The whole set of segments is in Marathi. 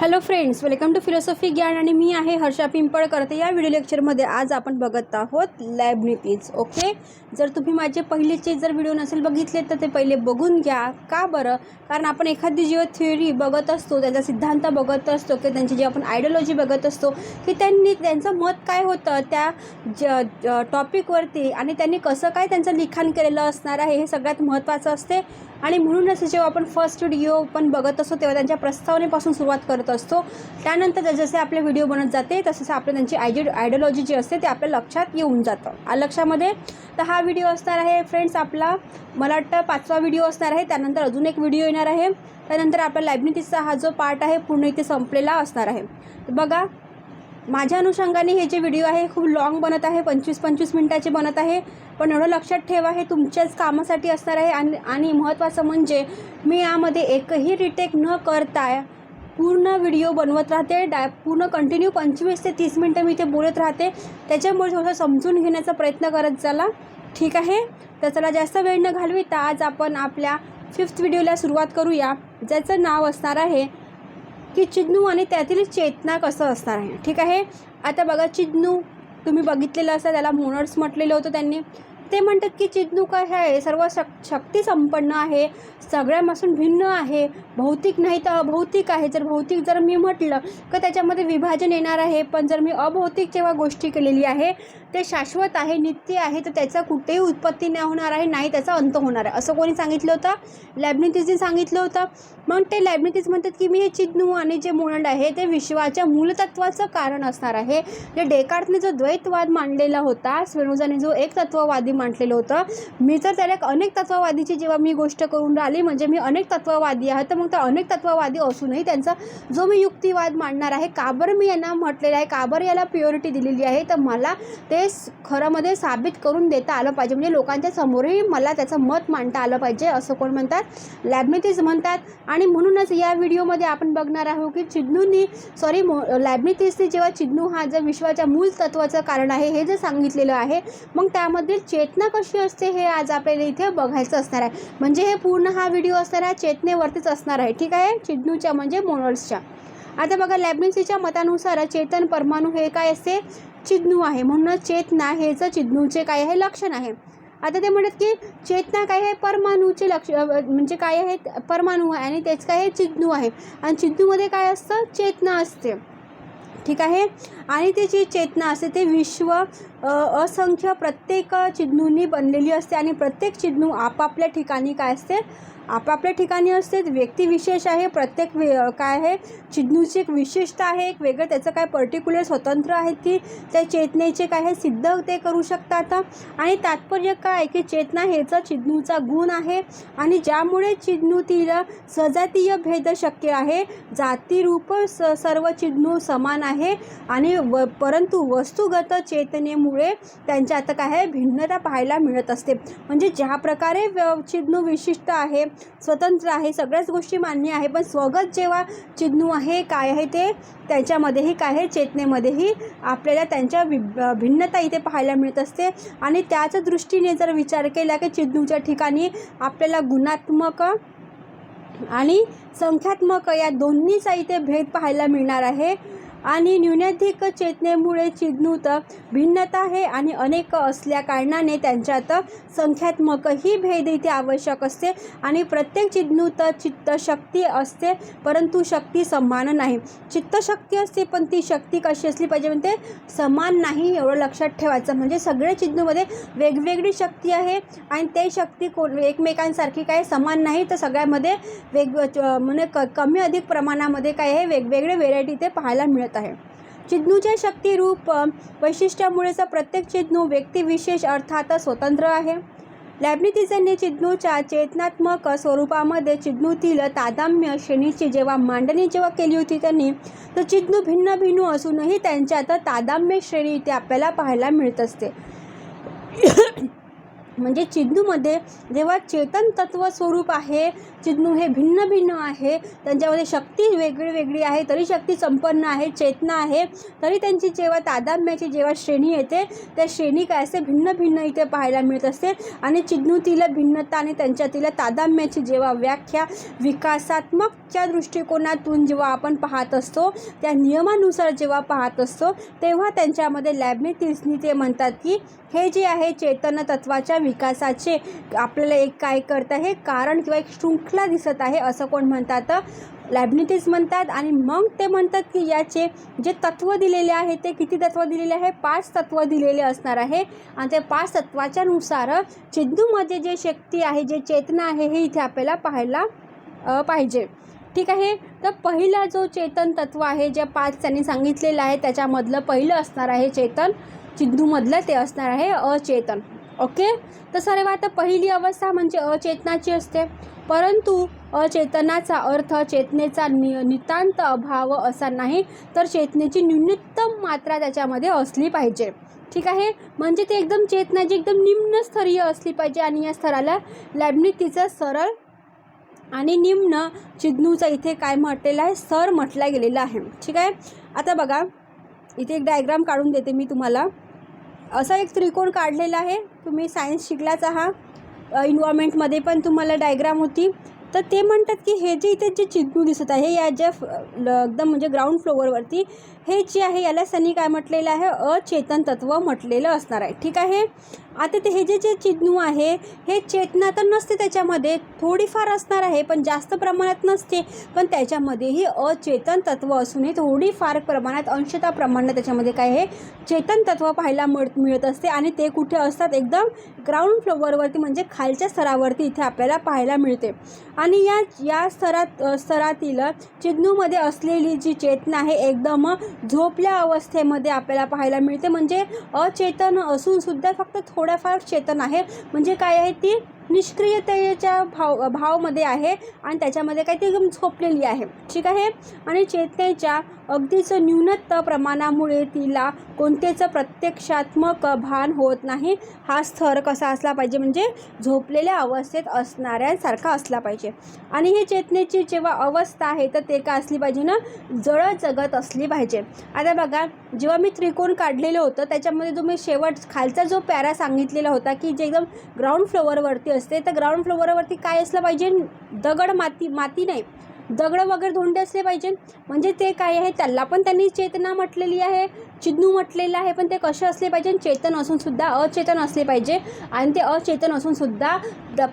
Hello friends welcome to philosophy ज्ञान आणि मी आहे हर्षा पिंपळकर. तर या व्हिडिओ लेक्चरमध्ये आज आपण बघत आहोत लॅबनिटीज ओके जर तुम्ही माझे पहिलेचे जर व्हिडिओ नसेल बघितले तर ते पहिले बघून घ्या. का बरं? कारण आपण एखादी जेव्हा थिअरी बघत असतो त्याचा सिद्धांत बघत असतो किंवा त्यांची जी आपण आयडिओलॉजी बघत असतो की त्यांनी त्यांचं मत काय होतं त्या ज टॉपिकवरती आणि त्यांनी कसं काय त्यांचं लिखाण केलेलं असणार आहे हे सगळ्यात महत्त्वाचं असते. आणि म्हणूनच जेव्हा आपण फर्स्ट व्हिडिओ पण बघत असतो तेव्हा त्यांच्या प्रस्तावनेपासून सुरुवात करत असतो. त्यानंतर जसे आपले व्हिडिओ बनत जाते तसं आपलं त्यांची आयडि आयडिओलॉजी जी असते ते आपल्या लक्षात येऊन जातं. लक्षामध्ये? तर हा व्हिडिओ असणार आहे फ्रेंड्स आपला मला वाटतं पाचवा व्हिडिओ असणार आहे. त्यानंतर अजून एक व्हिडिओ येणार आहे. त्यानंतर आपल्या लायब्निटीजचा हा जो पार्ट आहे पूर्ण इथे संपलेला असणार आहे. बघा माझ्या अनुषंगाने हे जे व्हिडिओ आहे खूप लाँग बनत आहे पंचवीस पंचवीस मिनटाचे बनत आहे. पण एवढं लक्षात ठेवा हे तुमच्याच कामासाठी असणार आहे. आणि आणि महत्त्वाचं म्हणजे मी यामध्ये एकही रिटेक न करता पूर्ण व्हिडिओ बनवत राहते. डाय पूर्ण कंटिन्यू पंचवीस ते तीस मिनटं मी ते बोलत राहते. त्याच्यामुळे थोडंसं समजून घेण्याचा प्रयत्न करत चला. ठीक आहे? तर चला जास्त वेळ न घालविता आज आपण आपल्या फिफ्थ व्हिडिओला सुरुवात करूया. ज्याचं नाव असणार आहे की चिन्नू आणि त्यातील चेतना कसं असणार आहे? ठीक आहे? आता बघा चिन्नू तुम्ही बघितलेलं असं त्याला मोनर्स म्हटलेलं होतं त्यांनी. ते म्हणतात की चिदनू काय आहे? सर्व शक शक्ती संपन्न आहे सगळ्यापासून भिन्न आहे भौतिक नाही तर अभौतिक आहे. जर भौतिक जर मी म्हटलं तर त्याच्यामध्ये विभाजन येणार आहे. पण जर मी अभौतिक जेव्हा गोष्टी केलेली आहे ते शाश्वत आहे नित्य आहे तर त्याचा कुठेही उत्पत्ती नाही होणार आहे नाही त्याचा अंत होणार आहे. असं कोणी सांगितलं होतं? लॅबनिटीजने सांगितलं होतं. मग ते लॅबनिटीज म्हणतात की मी हे चिदनू आणि जे मोनंड आहे ते विश्वाच्या मूलतत्वाचं कारण असणार आहे. जे डेकार्टने जो द्वैतवाद मांडलेला होता स्वेनोजाने जो एक तत्ववादी मांडलेलं होतं मी तर त्याला एक अनेक तत्ववादीची जेव्हा मी गोष्ट करून राहिली म्हणजे मी अनेक तत्ववादी आहे तर मग तर अनेक तत्ववादी असूनही त्यांचा जो मी युक्तिवाद मांडणार आहे का बरं मी यांना म्हटलेलं आहे का बरं याला प्युरिटी दिलेली आहे तर मला ते खरंमध्ये साबित करून देता आलं पाहिजे. म्हणजे लोकांच्या समोरही मला त्याचं मत मांडता आलं पाहिजे असं कोण म्हणतात? लॅबनितीज म्हणतात. आणि म्हणूनच या व्हिडिओमध्ये आपण बघणार आहोत की चिदनूंनी सॉरी मो लॅबनितीजने जेव्हा चिदनू हा जर विश्वाच्या मूल तत्वाचं कारण आहे हे जे सांगितलेलं आहे मग त्यामध्ये चेतना कशी असते हे आज आपल्याला इथे बघायचं असणार आहे. म्हणजे हे पूर्ण हा व्हिडिओ असणार आहे चेतनेवरतीच असणार आहे. ठीक आहे? चिडणूच्या म्हणजे मोनर्सच्या आता बघा लॅबनिसीच्या मतानुसार चेतन परमाणू हे काय असते? चिदनू आहे. म्हणूनच चेतना हेच चिदनूचे काय आहे? लक्षण आहे. आता ते म्हणतात की चेतना काय आहे? परमाणूचे लक्ष म्हणजे काय आहे? परमाणू आहे आणि तेच काय आहे? चिदनू आहे. आणि चिदनूमध्ये काय असतं? चेतना असते. ठीक आहे? आणि ते जी चेतना असते ते विश्व असंख्य प्रत्येक चिदनूंनी बनलेली असते आणि प्रत्येक चिदनू आपापल्या ठिकाणी काय असते? आपापल्या ठिकाणी असते व्यक्तिविशेष आहे प्रत्येक वे काय आहे चिदनूची एक विशिष्ट आहे एक वेगळं त्याचं काय पर्टिक्युलर स्वतंत्र आहे की त्या चेतनेचे काय हे सिद्ध ते करू शकतात आणि तात्पर्य काय आहे की चेतना हेचा चिदनूचा गुण आहे आणि ज्यामुळे चिदनूतील सजातीय भेद शक्य आहे. जातीरूप स सर्व चिदनू समान आहे आणि व परंतु वस्तुगत चेतनेमुळे त्यांच्या आता काय आहे भिन्नता पाहायला मिळत असते. म्हणजे ज्या प्रकारे व्य विशिष्ट आहे स्वतंत्र आहे सगळ्याच गोष्टी मान्य आहे पण स्वगत जेव्हा चिदनू आहे काय आहे ते त्याच्यामध्येही काय आहे चेतनेमध्येही आपल्याला त्यांच्या वि भिन्नता इथे पाहायला मिळत असते. आणि त्याच दृष्टीने जर विचार केला की चिदनूच्या ठिकाणी आपल्याला गुणात्मक आणि संख्यात्मक या दोन्हीचा इथे भेद पाहायला मिळणार आहे. आणि न्यूनाधिक चेतनेमुळे चिदनूत भिन्नता आहे आणि अनेक असल्या कारणाने त्यांच्यात संख्यात्मकही भेद इथे आवश्यक असते. आणि प्रत्येक चिदनूत चित्तशक्ती असते परंतु शक्ती समान नाही. चित्तशक्ती असते पण ती शक्ती कशी असली पाहिजे म्हणते? समान नाही एवढं लक्षात ठेवायचं. म्हणजे सगळ्या चिदनूमध्ये वेगवेगळी शक्ती आहे आणि ते शक्ती कोण एकमेकांसारखी काय समान नाही तर सगळ्यामध्ये वेग म्हणजे क कमी अधिक प्रमाणामध्ये काय आहे? वेगवेगळे व्हेरायटी ते पाहायला मिळत आहे. चिदनूच्या शक्तिरूप वैशिष्ट्यामुळेचा प्रत्येक चिदनू व्यक्तिविशेष अर्थात स्वतंत्र आहे. लॅबनिटिझनने चिदनूच्या चेतनात्मक स्वरूपामध्ये चिदनूतील तादाम्य श्रेणीची जेव्हा मांडणी जेव्हा केली होती त्यांनी तर चिदनू भिन्न भिन्न असूनही त्यांच्यात तादाम्य श्रेणी ते आपल्याला पाहायला मिळत असते. म्हणजे चिन्नूमध्ये जेव्हा चेतन तत्व स्वरूप आहे चिन्नू हे भिन्न भिन्न आहे त्यांच्यामध्ये शक्ती वेगळी वेगळी आहे तरी शक्ती संपन्न आहे चेतना आहे तरी त्यांची जेव्हा तादाम्याची जेव्हा श्रेणी येते त्या श्रेणी काय असते? भिन्न भिन्न इथे पाहायला मिळत असते. आणि चिन्नूतील भिन्नता आणि त्यांच्यातील तादाम्याची जेव्हा व्याख्या विकासात्मकच्या दृष्टिकोनातून जेव्हा आपण पाहत असतो त्या नियमानुसार जेव्हा पाहत असतो तेव्हा त्यांच्यामध्ये लॅबनेटिव्सनी ते म्हणतात की हे जे आहे चेतन तत्वाच्या विकासाचे आपल्याला एक काय करतं हे कारण किंवा एक शृंखला दिसत आहे असं कोण म्हणतात? लॅबनिटीज म्हणतात आणि मग ते म्हणतात की याचे जे तत्व दिलेले आहे ते किती तत्व दिलेले आहे? पाच तत्व दिलेले असणार आहे. आणि त्या पाच तत्त्वाच्यानुसार चिंदूमध्ये जे शक्ती आहे जे चेतना आहे हे इथे आपल्याला पाहायला पाहिजे. ठीक आहे? तर पहिला जो चेतन तत्व आहे जे पाच त्यांनी सांगितलेलं आहे त्याच्यामधलं पहिलं असणार आहे चेतन चिंदूमधलं ते असणार आहे अचेतन. ओके? तर सर्व आता पहिली अवस्था म्हणजे अचेतनाची असते. परंतु अचेतनाचा अर्थ चेतनेचा नि नितांत अभाव असा नाही तर चेतनेची न्यूनतम मात्रा त्याच्यामध्ये असली पाहिजे. ठीक आहे? म्हणजे ते एकदम चेतनाची एकदम निम्नस्तरीय असली पाहिजे आणि या स्तराला लॅबनी तिचं सरळ आणि निम्न चिन्नूचा इथे काय म्हटलेलं आहे? सर म्हटला गेलेला आहे. ठीक आहे? आता बघा इथे एक डायग्राम काढून देते मी तुम्हाला. असा एक त्रिकोण काढलेला आहे. तुम्ही सायन्स शिकलाच आहात. इन्व्हायरमेंटमध्ये पण तुम्हाला डायग्राम होती. तर ते म्हणतात की हे जे इथे जे चिन्नू दिसत आहे या ज्या एकदम म्हणजे ग्राउंड फ्लोअरवरती हे जे आहे याला सनी काय म्हटलेलं आहे? अचेतन तत्व म्हटलेलं असणार आहे. ठीक आहे? आता ते हे जे जे चिन्नू आहे हे चेतना तर नसते त्याच्यामध्ये थोडीफार असणार आहे पण जास्त प्रमाणात नसते. पण त्याच्यामध्येही अचेतन तत्व असूनही थोडीफार प्रमाणात अंशता प्रमाणात त्याच्यामध्ये काय हे चेतन तत्व पाहायला मिळ मिळत असते आणि ते कुठे असतात? एकदम ग्राउंड फ्लोअरवरती म्हणजे खालच्या स्तरावरती इथे आपल्याला पाहायला मिळते. आणि या या स्तरात स्तरातील चिन्नूमध्ये असलेली जी चेतना आहे एकदम झोपल्या अवस्थेमध्ये आपल्याला पाहायला मिळते. म्हणजे अचेतन असून सुद्धा फक्त थोड्याफार चेतन आहे. म्हणजे काय आहे ती निष्क्रियतेच्या भाव भावमध्ये आहे आणि त्याच्यामध्ये काही ती एकदम झोपलेली आहे. ठीक आहे? आणि चेतनेच्या अगदीच न्यूनत प्रमाणामुळे तिला कोणतेच प्रत्यक्षात्मक भान होत नाही. हा स्थर कसा असला पाहिजे म्हणजे झोपलेल्या अवस्थेत असणाऱ्यांसारखा असला पाहिजे. आणि हे चेतनेची जेव्हा अवस्था आहे तर ते काय असली पाहिजे ना? जळ जगत असली पाहिजे. आता बघा जेव्हा मी त्रिकोण काढलेलं होतं त्याच्यामध्ये जो मी शेवट खालचा जो पॅरा सांगितलेला होता की जे एकदम ग्राउंड फ्लोअरवरती असते तर ग्राउंड फ्लोअरवरती काय असलं पाहिजे? दगड माती माती नाही. दगड वगैरे धोंडे असले पाहिजे. म्हणजे ते काय आहे? त्याला पण त्यांनी चेतना म्हटलेली आहे. चिन्नू म्हटलेलं आहे पण ते कसे असले पाहिजे? चेतन असून सुद्धा अचेतन असले पाहिजे. आणि ते अचेतन असून सुद्धा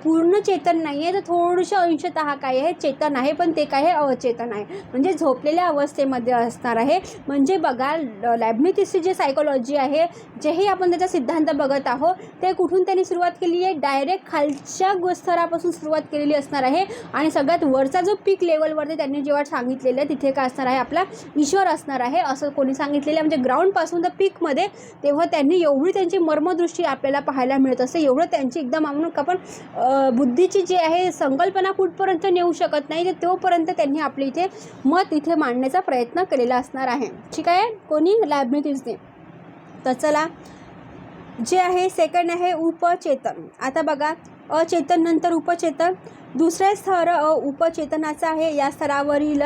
पूर्ण चेतन नाही आहे तर थोडंसं अंशतः काय आहे? चेतन आहे पण ते काय आहे? अचेतन आहे. म्हणजे झोपलेल्या अवस्थेमध्ये असणार आहे. म्हणजे बघा लॅबनिथिसची जे सायकोलॉजी आहे जेही आपण त्याचा सिद्धांत बघत आहोत ते कुठून त्यांनी सुरुवात केली आहे? डायरेक्ट खालच्या स्तरापासून सुरुवात केलेली असणार आहे. आणि सगळ्यात वरचा जो पीक लेवलवरती त्यांनी जेव्हा सांगितलेलं आहे तिथे काय असणार आहे? आपला ईश्वर असणार आहे असं कोणी सांगितलेलं आहे. म्हणजे ग्राउंडपासून तर पीकमध्ये तेव्हा त्यांनी एवढी त्यांची मर्मदृष्टी आपल्याला पाहायला मिळत असते एवढं त्यांची एकदम म्हणून का आपण बुद्धीची जी आहे संकल्पना कुठपर्यंत नेऊ शकत नाही तर तोपर्यंत त्यांनी आपले इथे मत इथे मांडण्याचा प्रयत्न केलेला असणार आहे. ठीक आहे? कोणी? लॅबनिटीजने तर चला जे आहे सेकंड आहे उपचेतन. आता बघा अचेतन नंतर उपचेतन. दुसरे स्तर उपचेतनाचं आहे. या स्तरावरील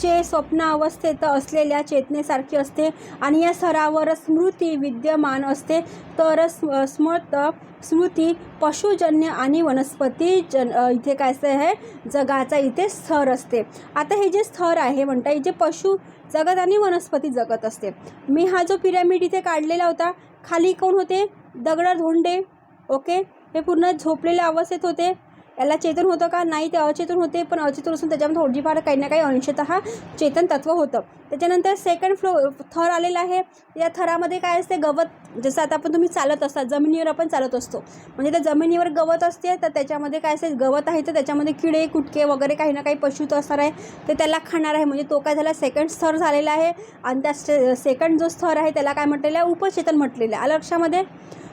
चे स्वप्न अवस्थेत असलेल्या चेतनेसारखी असते आणि या स्तरावर स्मृती विद्यमान असते. तर स्म स्मृत स्मृती पशुजन्य आणि वनस्पती जन इथे काय असते आहे जगाचा इथे स्तर असते. आता हे जे स्तर आहे म्हणता जे पशु जगत आणि वनस्पती जगत असते. मी हा जो पिरॅमिड इथे काढलेला होता खाली कोण होते? दगड धोंडे ओके? हे पूर्ण झोपलेल्या अवस्थेत होते. याला चेतन होतं का? नाही ते अचेतन होते पण अचेतन असून त्याच्यामध्ये थोडीफार काही ना काही अंशतः चेतन तत्व होतं. त्याच्यानंतर सेकंड फ्लो थर आलेला आहे. या थरामध्ये काय असते? गवत जसं आता आपण तुम्ही चालत असता जमिनीवर आपण चालत असतो. म्हणजे त्या जमिनीवर गवत असते तर त्याच्यामध्ये काय असते? गवत आहे तर त्याच्यामध्ये किडे कुटके वगैरे काही ना काही पशु तो असणार आहे. तर त्याला खाणार आहे. म्हणजे तो काय झाला? सेकंड स्थर झालेला आहे. आणि त्या सेकंड जो स्थर आहे त्याला काय म्हटलेलं आहे? उपचेतन म्हटलेलं आहे. आलं लक्षामध्ये?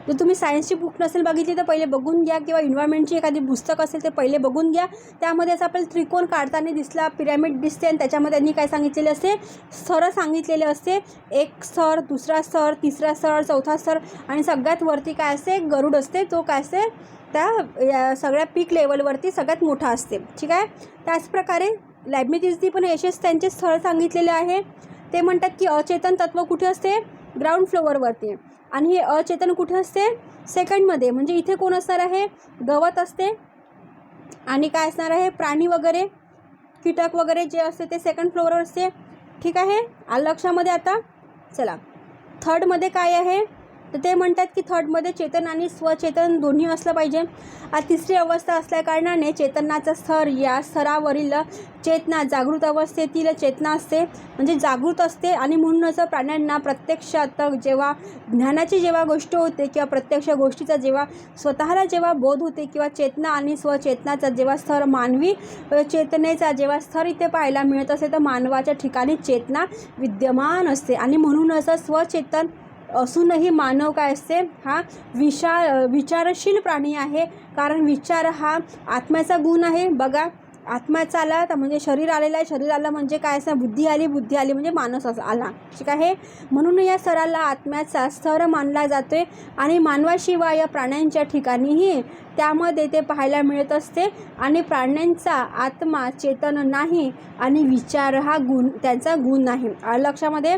जर तुम्ही सायन्सची बुक नसेल बघितली तर पहिले बघून घ्या. किंवा इन्व्हायरमेंटची एखादी पुस्तक असेल ते पहिले बघून घ्या. त्यामध्ये असं आपल्याला त्रिकोण काढताना दिसला पिरॅमिड दिसते आणि त्याच्यामध्ये त्यांनी काय सांगितलेले असते? सर सांगितलेले असते. एक स्तर दुसरा स्तर तिसरा सर चौथा स्तर आणि सगळ्यात वरती काय असते? गरुड असते. तो काय असते? त्या या सगळ्या पीक लेवलवरती सगळ्यात मोठा असते. ठीक आहे? त्याचप्रकारे लॅबनितीजनी पण यशस त्यांचे स्थळ सांगितलेले आहे. ते म्हणतात की अचेतन तत्व कुठे असते? ग्राउंड फ्लोअरवरती आणि हे अचेतन कुठे असते? सेकंडमध्ये म्हणजे इथे कोण असणार आहे? गवत असते. आणि काय असणार आहे? प्राणी वगैरे कीटक वगैरे जे असते ते सेकंड फ्लोअरवर असते. ठीक आहे? लक्षामध्ये आता? चला. थर्डमध्ये काय आहे? तर ते म्हणतात की थर्डमध्ये चेतन आणि स्वचेतन दोन्ही असलं पाहिजे. आ तिसरी अवस्था असल्याकारणाने चेतनाचा स्तर या स्तरावरील चेतना जागृत अवस्थेतील चेतना असते. म्हणजे जागृत असते आणि म्हणूनच प्राण्यांना प्रत्यक्षात जेव्हा ज्ञानाची जेव्हा गोष्ट होते किंवा प्रत्यक्ष गोष्टीचा जेव्हा स्वतःला जेव्हा बोध होते किंवा चेतना आणि स्वचेतनाचा जेव्हा स्तर मानवी चेतनेचा जेव्हा स्तर इथे पाहायला मिळत असे तर मानवाच्या ठिकाणी चेतना विद्यमान असते. आणि म्हणूनच स्वचेतन असूनही मानव काय असते? हा विशा विचारशील प्राणी आहे. कारण विचार हा आत्म्याचा गुण आहे. बघा आत्म्याचा आला तर म्हणजे शरीर आलेलं आहे. शरीर आलं म्हणजे काय असं बुद्धी आली बुद्धी आली म्हणजे माणूस असा आला. ठीक आहे? म्हणून या स्तराला आत्म्याचा स्तर मानला जातो आहे आणि मानवाशिवाय या प्राण्यांच्या ठिकाणीही त्यामध्ये ते पाहायला मिळत असते. आणि प्राण्यांचा आत्मा चेतन नाही आणि विचार हा गुण त्यांचा गुण नाही. लक्षामध्ये?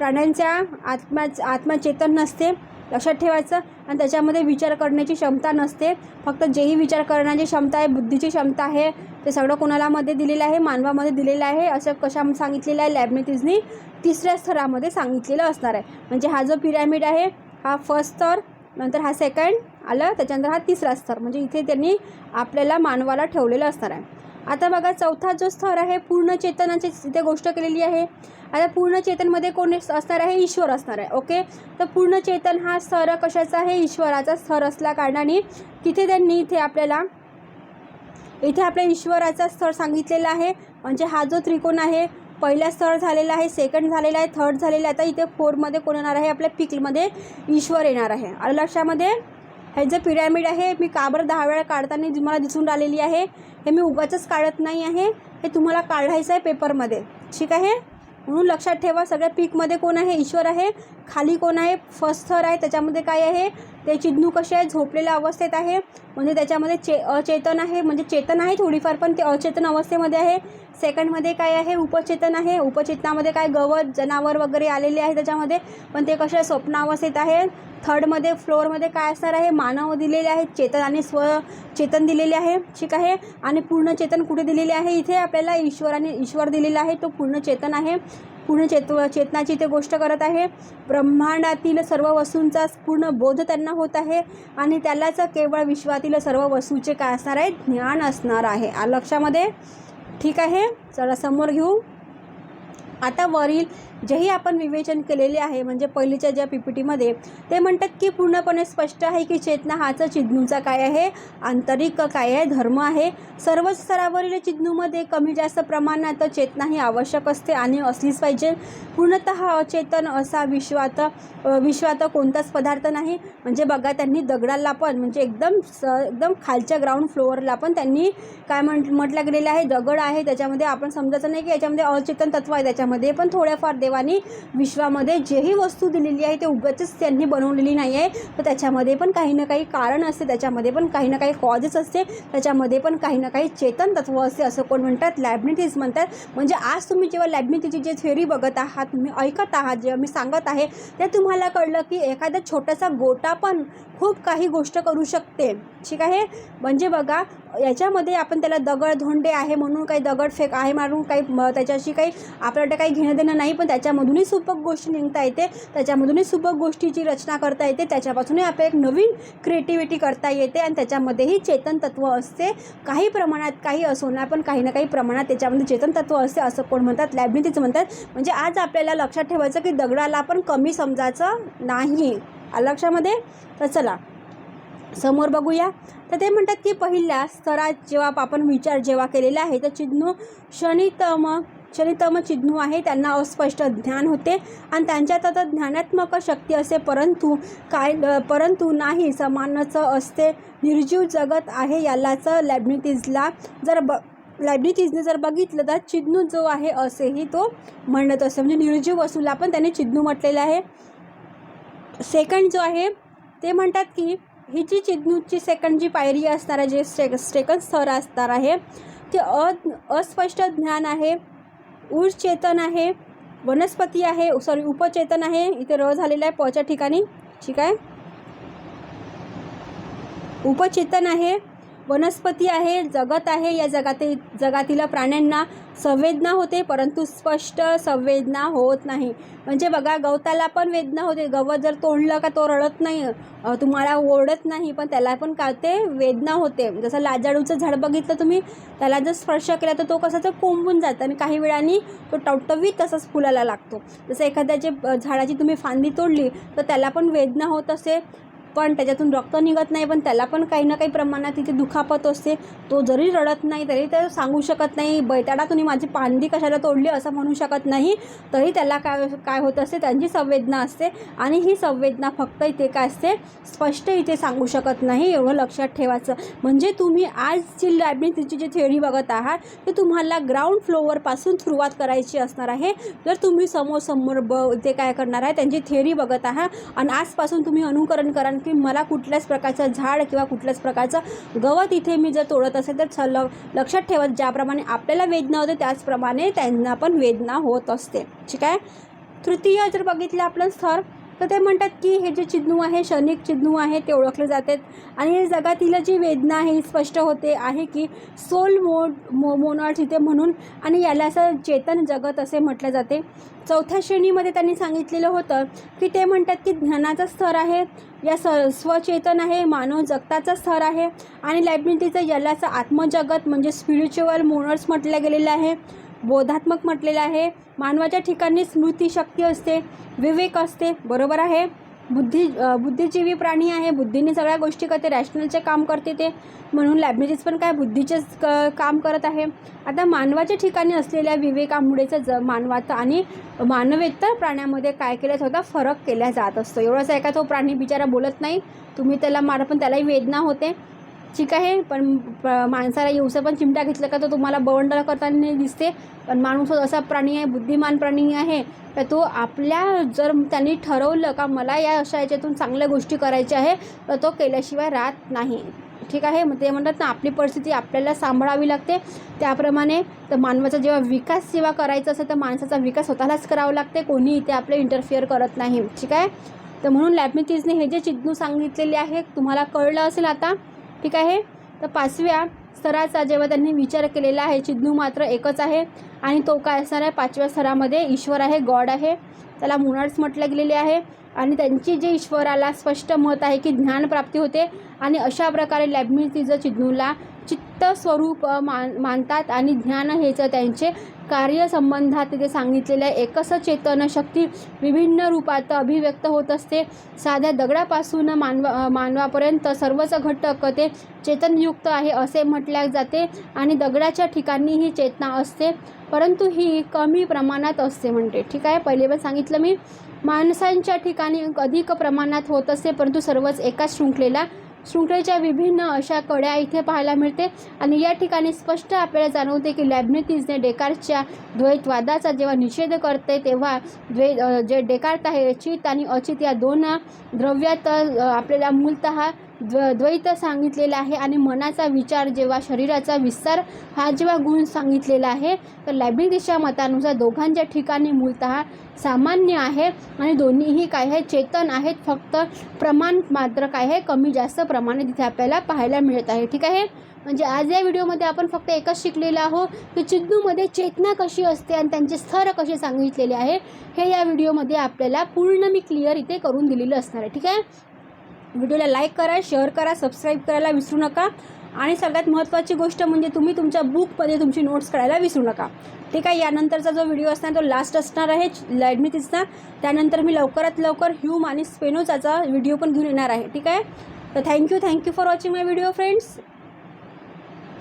प्राण्यांच्या आत्मा आत्मचेतन नसते लक्षात ठेवायचं. आणि त्याच्यामध्ये विचार करण्याची क्षमता नसते. फक्त जेही विचार करण्याची क्षमता आहे बुद्धीची क्षमता आहे ते सगळं कोणालामध्ये दिलेलं आहे मानवामध्ये दिलेलं आहे असं कशा सांगितलेलं आहे लॅबनिटीजनी तिसऱ्या स्तरामध्ये सांगितलेलं असणार आहे. म्हणजे हा जो पिरॅमिड आहे हा फर्स्ट स्तर नंतर हा सेकंड आलं त्याच्यानंतर हा तिसरा स्तर म्हणजे इथे त्यांनी आपल्याला मानवाला ठेवलेलं असणार आहे. आता बघा चौथा जो स्तर आहे पूर्ण चेतनाची इथे गोष्ट केलेली आहे. आता पूर्ण चेतनमध्ये कोण असणार आहे? ईश्वर असणार आहे ओके? तर पूर्ण चेतन हा स्तर कशाचा आहे? ईश्वराचा स्तर असल्या कारणाने तिथे त्यांनी इथे आपल्याला इथे आपल्या ईश्वराचा स्तर सांगितलेला आहे. म्हणजे हा जो त्रिकोण आहे पहिला स्तर झालेला आहे सेकंड झालेला आहे थर्ड झालेला आहे. आता इथे फोरमध्ये कोण येणार आहे? आपल्या पिकमध्ये ईश्वर येणार आहे. आलं लक्षामध्ये? हे जे पिरॅमिड आहे मी काबर दहा वेळा काढताना तुम्हाला दिसून राहिलेली आहे हे मी उगाचच काढत नाही आहे. हे तुम्हाला काढायचं आहे पेपरमध्ये. ठीक आहे? म्हणून लक्षात ठेवा सगळ्या पीकमध्ये कोण आहे? ईश्वर आहे. खाली कोण आहे? फर्स्ट थर आहे. त्याच्यामध्ये काय आहे? ते चिन्नू कसे आहे झोपलेल्या अवस्थेत आहे. म्हणजे त्याच्यामध्ये चे अचेतन आहे. म्हणजे चेतन आहे थोडीफार पण ते अचेतन अवस्थेमध्ये आहे. सेकंडमध्ये काय आहे? उपचेतन आहे. उपचेतनामध्ये काय? गवत जनावर वगैरे आलेले आहे त्याच्यामध्ये. पण ते कशा स्वप्नावस्थेत आहे? थर्डमध्ये फ्लोअरमध्ये काय असणार आहे? मानव दिलेले आहे चेतन आणि स्व चेतन दिलेले आहे. ठीक आहे? आणि पूर्ण चेतन कुठे दिलेले आहे? इथे आपल्याला ईश्वराने ईश्वर दिलेला आहे. तो पूर्ण चेतन आहे. पूर्ण चेत चेतनाची ते गोष्ट करत आहे. ब्रह्मांडातील सर्व वस्तूंचा पूर्ण बोध त्यांना होत आहे. आणि त्यालाच केवळ विश्वातील सर्व वस्तूचे काय असणार आहे ज्ञान असणार आहे. लक्षामध्ये? ठीक आहे? चला समोर घेऊ. आता वरील जेही आपण विवेचन केलेले आहे म्हणजे पहिलीच्या ज्या पी पी टीमध्ये ते म्हणतात की पूर्णपणे स्पष्ट आहे की चेतना हाच चिन्हूचा काय आहे आंतरिक काय आहे धर्म आहे. सर्वच स्तरावरील चिन्हूमध्ये कमी जास्त प्रमाणात चेतना ही आवश्यक असते आणि असलीच पाहिजे. पूर्णतः अचेतन असा विश्वात विश्वात कोणताच पदार्थ नाही. म्हणजे बघा त्यांनी दगडाला पण म्हणजे एकदम स एकदम खालच्या ग्राउंड फ्लोअरला पण त्यांनी काय म्हण म्हटलं गेलेलं आहे दगड आहे त्याच्यामध्ये आपण समजायचं नाही की याच्यामध्ये अचेतन तत्व आहे त्याच्यामध्ये पण थोड्याफार देवाने विश्वामध्ये जेही वस्तू दिलेली आहे ते उगाचच त्यांनी बनवलेली नाही आहे. तर त्याच्यामध्ये पण काही ना काही कारण असते त्याच्यामध्ये पण काही ना काही कॉजेस असते त्याच्यामध्ये पण काही ना काही चेतन तत्व असते असं कोण म्हणतात? लॅबनिटीज म्हणतात. म्हणजे आज तुम्ही जेव्हा लॅबनिटीची जे थेअरी बघत आहात तुम्ही ऐकत आहात जेव्हा मी सांगत आहे ते तुम्हाला कळलं की एखादा छोटासा गोटा पण खूप काही गोष्ट करू शकते. ठीक आहे? म्हणजे बघा याच्यामध्ये आपण त्याला दगड धोंडे आहे म्हणून काही दगडफेक आहे मारून काही म- त्याच्याशी काही आपल्याला काही घेणं देणं नाही पण त्याच्यामधूनही सुपक गोष्टी निघता येते. त्याच्यामधूनही सुपक गोष्टीची रचना करता येते. त्याच्यापासूनही आपल्या एक नवीन क्रिएटिव्हिटी करता येते आणि त्याच्यामध्येही चेतन तत्व असते. काही प्रमाणात काही असो ना पण काही ना काही प्रमाणात त्याच्यामध्ये चेतन तत्व असते असं कोण म्हणतात? लॅबनिटीच म्हणतात. म्हणजे आज आपल्याला लक्षात ठेवायचं की दगडाला पण कमी समजायचं नाही. लक्षामध्ये? तर चला. समोर बघूया. तर ते म्हणतात की पहिल्या स्तरात जेव्हा आपण विचार जेव्हा केलेला आहे तर चिन्ह शनितम शनितम चिन्हू आहे. त्यांना अस्पष्ट ज्ञान होते आणि त्यांच्यात आता ज्ञानात्मक शक्ती असते परंतु काय परंतु नाही समानचं असते. निर्जीव जगत आहे यालाच लॅबनिटीजला जर ब लॅबनिटीजने जर बघितलं तर चिन्नू जो आहे असेही तो म्हणत असतो. म्हणजे निर्जीव असूला पण त्याने चिन्नू म्हटलेलं आहे. सेकंड जो आहे ते म्हणतात की ही जी चिन्नूची सेकंड जी पायरी असणार आहे जे स्टे सेकंड स्तर असणार आहे ते अ अस्पष्ट ज्ञान आहे ऊर्चेतन आहे वनस्पती आहे सॉरी उपचेतन आहे इथे र झालेला आहे पच्या ठिकाणी ठीक आहे? उपचेतन आहे वनस्पती आहे जगत आहे. या जगातील जगातील प्राण्यांना संवेदना होते परंतु स्पष्ट संवेदना होत नाही. म्हणजे बघा गवताला पण वेदना होते. गवत जर तोडलं का तो रडत नाही तुम्हाला ओढत नाही पण त्याला पण का ते वेदना होते. जसं लाजाडूचं झाड बघितलं तुम्ही त्याला जर स्पर्श केला तर तो कसा तर कोंबून जातं आणि काही वेळाने तो टवटवीत तसंच फुलाला लागतो. जसं एखाद्याचे झाडाची तुम्ही फांदी तोडली तर त्याला पण वेदना होत असे. पण त्याच्यातून रक्त निघत नाही पण त्याला पण काही ना काही प्रमाणात तिथे दुखापत असते. तो जरी रडत नाही तरी तर सांगू शकत नाही बैताडा तुम्ही माझी पांदी कशाला तोडली? असं म्हणू शकत नाही. तरी त्याला काय काय होत असते त्यांची संवेदना असते. आणि ही संवेदना फक्त इथे काय असते? स्पष्ट इथे सांगू शकत नाही एवढं लक्षात ठेवायचं. म्हणजे तुम्ही आज जी लायब्ररीची जी थेअरी बघत आहात ते तुम्हाला ग्राउंड फ्लोअरपासून सुरुवात करायची असणार आहे. जर तुम्ही समोर समोर ब ते काय करणार आहे त्यांची थेअरी बघत आहात आणि आजपासून तुम्ही अनुकरण करा की मला कुठल्याच प्रकारचं झाड किंवा कुठल्याच प्रकारचं गवत इथे मी जर तोडत असेल तर सल लक्षात ठेवत ज्याप्रमाणे आपल्याला वेदना होते त्याचप्रमाणे त्यांना पण वेदना होत असते. ठीक आहे? तृतीय जर बघितलं आपलं स्तर तर ते म्हणतात की हे जे चिन्नू आहे क्षणिक चिन्नू आहे ते ओळखले जातात. आणि हे जगातील जी वेदना आहे ही स्पष्ट होते आहे की सोल मोड मो मोनॉट्स इथे म्हणून आणि याला असं चेतन जगत असे म्हटले जाते. चौथ्या श्रेणीमध्ये त्यांनी सांगितलेलं होतं की ते म्हणतात की ज्ञानाचा स्तर आहे या स स्वचेतन आहे मानव जगताचा स्तर आहे आणि लायब्रिटीचं यालाचं आत्मजगत म्हणजे स्पिरिच्युअल मोनर्स म्हटलं गेलेलं आहे. बोधात्मक म्हटलेलं आहे. मानवाच्या ठिकाणी स्मृतीशक्ती असते विवेक असते. बरोबर आहे? बुद्धी बुद्धिजीवी प्राणी आहे. बुद्धीने सगळ्या गोष्टी करते रॅशनलचे काम करते ते. म्हणून लॅबरेटरीज पण काय बुद्धीचेच क काम करत आहे. आता मानवाच्या ठिकाणी असलेल्या विवेकामुळेच ज मानवाचं आणि मानवेतर प्राण्यामध्ये काय केलं होता फरक केला जात असतो. एवढंच आहे का तो प्राणी बिचारा बोलत नाही? तुम्ही त्याला मारा पण त्यालाही वेदना होते. ठीक आहे पण प- माणसाला येऊसं पण चिमटा घेतलं का तर तुम्हाला बवंडला करताना दिसते. पण माणूस असा प्राणी आहे बुद्धिमान प्राणी आहे तर तो आपल्या जर त्यांनी ठरवलं का मला या अशा याच्यातून चांगल्या गोष्टी करायच्या आहे तर तो केल्याशिवाय राहत नाही. ठीक आहे मग ते म्हणतात ना आपली परिस्थिती आपल्याला सांभाळावी लागते. त्याप्रमाणे तर मानवाचा जेव्हा विकास जेव्हा करायचा असेल तर माणसाचा विकास स्वतःलाच करावा लागते. कोणी इथे आपले इंटरफिअर करत नाही. ठीक आहे? तर म्हणून लॅबनिटीजने हे जे चिज्ञू सांगितलेले आहे तुम्हाला कळलं असेल आता. ठीक आहे? तर पाचव्या स्तराचा जेव्हा त्यांनी विचार केलेला आहे चिन्हू मात्र एकच आहे आणि तो काय असणार आहे? पाचव्या स्तरामध्ये ईश्वर आहे गॉड आहे. त्याला मुनाड्स म्हटलं गेलेले आहे आणि त्यांची जे ईश्वराला स्पष्ट मत आहे की ज्ञानप्राप्ती होते आणि अशा प्रकारे लॅबनिटीज चिन्हूला चित्त स्वरूप मान मानतात आणि ज्ञान हेच त्यांचे. कार्यसंबंधात तिथे सांगितलेल्या आहे. एकच चेतन शक्ती विभिन्न रूपात अभिव्यक्त होत असते. साध्या दगडापासून मानवा मानवापर्यंत सर्वच घटक ते चेतनयुक्त आहे असे म्हटल्या जाते आणि दगडाच्या ठिकाणी ही चेतना असते परंतु ही कमी प्रमाणात असते म्हणते. ठीक आहे पहिले पण सांगितलं मी. माणसांच्या ठिकाणी अधिक प्रमाणात होत असते परंतु सर्वच एकाच शृंखलेला शृंखलेच्या विभिन्न अशा कड्या इथे पाहायला मिळते. आणि या ठिकाणी स्पष्ट आपल्याला जाणवते की लॅबनेटिसने डेकार्टच्या द्वैतवादाचा जेव्हा निषेध करते तेव्हा द्वे जे डेकार्ट आहे चित आणि अचित या दोन द्रव्यात आपल्याला मूलतः द्व द्वैत सांगितलेलं आहे आणि मनाचा विचार जेव्हा शरीराचा विस्तार हा जेव्हा गुण सांगितलेला आहे तर लॅबिडिसच्या मतानुसार दोघांच्या ठिकाणी मूलतः सामान्य आहे आणि दोन्हीही काय आहे चेतन आहेत. फक्त प्रमाण मात्र काय आहे कमी जास्त प्रमाणे तिथे आपल्याला पाहायला मिळत आहे. ठीक आहे? म्हणजे आज या व्हिडिओमध्ये आपण फक्त एकच शिकलेलं आहोत की चिन्नूमध्ये चेतना कशी असते आणि त्यांचे स्तर कसे सांगितलेले आहे हे या व्हिडिओमध्ये आपल्याला पूर्ण मी क्लिअर इथे करून दिलेलं असणार आहे. ठीक आहे? व्हिडिओला लाईक करा शेअर करा सबस्क्राईब करायला विसरू नका. आणि सगळ्यात महत्त्वाची गोष्ट म्हणजे तुम्ही तुमच्या बुकमध्ये तुमची नोट्स करायला विसरू नका. ठीक आहे यानंतरचा जो व्हिडिओ असणार तो लास्ट असणार आहे. लॅडमिटीजचा त्यानंतर मी लवकरात लवकर ह्यूम आणि स्पेनोचाचा व्हिडिओ पण घेऊन येणार आहे. ठीक आहे? तर thank you thank you for watching my video friends